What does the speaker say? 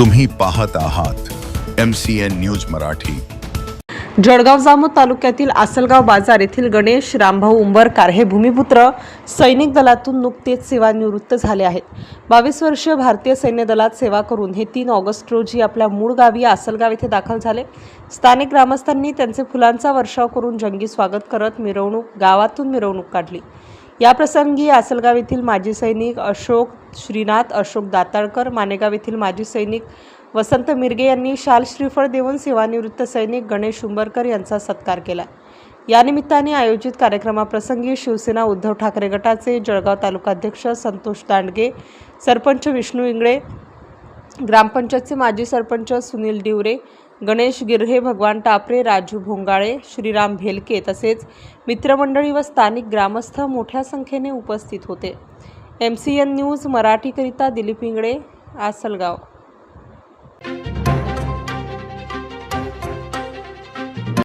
तुम्ही पाहत आहात M C N news Marathi. Jalgaon Jamod तालुक्यातील आसलगाव बाजार येथील गणेश रामभाऊ उंबरकार हे भूमिपुत्र सैनिक दलातून नुकतेच सेवानिवृत्त झाले आहेत. बावीस वर्षीय भारतीय सैन्य दलात सेवा करून हे तीन ऑगस्ट रोजी आपल्या मूळ गावी आसलगाव येथे दाखल झाले. स्थानिक ग्रामस्थांनी त्यांचे फुलांचा वर्षाव करून जंगी स्वागत करत मिरवणूक गावातून मिरवणूक काढली. या प्रसंगी आसलगाव येथील माजी सैनिक अशोक श्रीनाथ अशोक दाताळकर मानेगाव येथील माजी सैनिक वसंत मिरगे यांनी शाल श्रीफळ देऊन सेवानिवृत्त सैनिक गणेश उंबरकर यांचा सत्कार केला. यानिमित्ताने आयोजित कार्यक्रमाप्रसंगी शिवसेना उद्धव ठाकरे गटाचे जळगाव तालुकाध्यक्ष संतोष दांडगे सरपंच विष्णू इंगळे ग्रामपंचायतचे माजी सरपंच सुनील डिवरे गणेश गिर्हे भगवान टापरे राजू भोंगाळे श्रीराम भेलके तसेच मित्रमंडळी व स्थानिक ग्रामस्थ मोठ्या संख्येने उपस्थित होते. एम सी एन न्यूज मराठीकरिता दिलीप इंगळे आसलगाव.